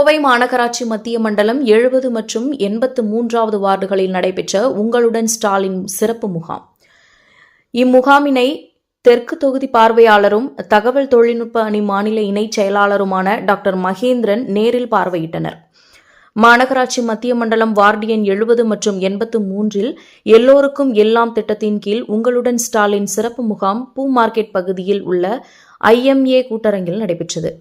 கோவை மாநகராட்சி மத்திய மண்டலம் எழுபது மற்றும் எண்பத்து மூன்றாவது வார்டுகளில் நடைபெற்ற உங்களுடன் ஸ்டாலின் சிறப்பு முகாம். இம்முகாமினை தெற்கு தொகுதி பார்வையாளரும் தகவல் தொழில்நுட்ப அணி மாநில இணைச் செயலாளருமான டாக்டர் மகேந்திரன் நேரில் பார்வையிட்டனர். மாநகராட்சி மத்திய மண்டலம் வார்டு எண் எழுபது மற்றும் எண்பத்து மூன்றில் எல்லோருக்கும் எல்லாம் திட்டத்தின் கீழ் உங்களுடன் ஸ்டாலின் சிறப்பு முகாம் பூ மார்க்கெட் பகுதியில் உள்ள ஐஎம்ஏ கூட்டரங்கில் நடைபெற்றது.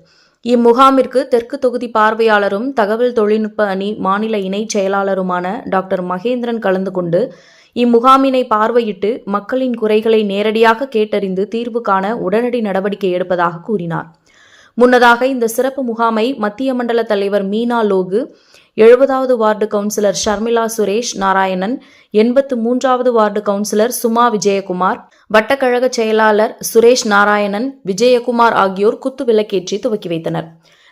இம்முகாமிற்கு தெற்கு தொகுதி பார்வையாளரும் தகவல் தொழில்நுட்ப அணி மாநில இணைச் செயலாளருமான டாக்டர் மகேந்திரன் கலந்து கொண்டு இம்முகாமினை பார்வையிட்டு மக்களின் குறைகளை நேரடியாக கேட்டறிந்து தீர்வு காண உடனடி நடவடிக்கை எடுப்பதாக கூறினார். முன்னதாக இந்த சிறப்பு முகாமை மத்திய மண்டல தலைவர் மீனா லோகு எழுபதாவது வார்டு கவுன்சிலர் ஷர்மிளா சுரேஷ் நாராயணன் எண்பத்து மூன்றாவது வார்டு கவுன்சிலர் சுமா விஜயகுமார் வட்டக்கழக செயலாளர் சுரேஷ் நாராயணன் விஜயகுமார் ஆகியோர் குத்து விளக்கேற்றி துவக்கி வைத்தனர்.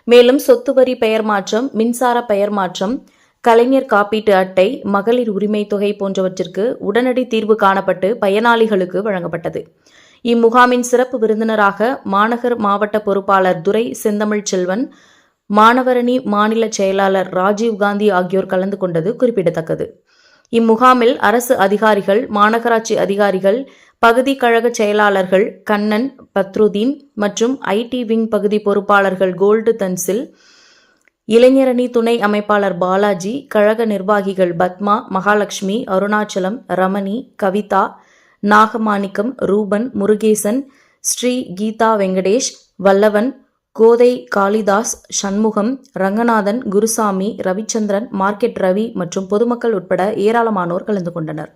மேலும் சொத்து வரி பெயர் மாற்றம் மின்சார பெயர் மாற்றம் கலைஞர் காப்பீட்டு அட்டை மகளிர் உரிமை தொகை போன்றவற்றிற்கு உடனடி தீர்வு காணப்பட்டு பயனாளிகளுக்கு வழங்கப்பட்டது. இம்முகாமின் சிறப்பு விருந்தினராக மாநகர் மாவட்ட பொறுப்பாளர் துரை செந்தமிழ் செல்வன் மாணவரணி மாநில செயலாளர் ராஜீவ் காந்தி ஆகியோர் கலந்து கொண்டது குறிப்பிடத்தக்கது. இம்முகாமில் அரசு அதிகாரிகள் மாநகராட்சி அதிகாரிகள் பகுதி கழக செயலாளர்கள் கண்ணன் பத்ருதீன் மற்றும் ஐடி விங் பகுதி பொறுப்பாளர்கள் கோல்டு தன்சில் இளைஞரணி துணை அமைப்பாளர் பாலாஜி கழக நிர்வாகிகள் பத்மா மகாலட்சுமி அருணாச்சலம் ரமணி கவிதா நாகமாணிக்கம் ரூபன் முருகேசன் ஸ்ரீ கீதா வெங்கடேஷ் வல்லவன் கோதை காளிதாஸ் சண்முகம் ரங்கநாதன் குருசாமி ரவிச்சந்திரன் மார்க்கெட் ரவி மற்றும் பொதுமக்கள் உட்பட ஏராளமானோர் கலந்து கொண்டனர்.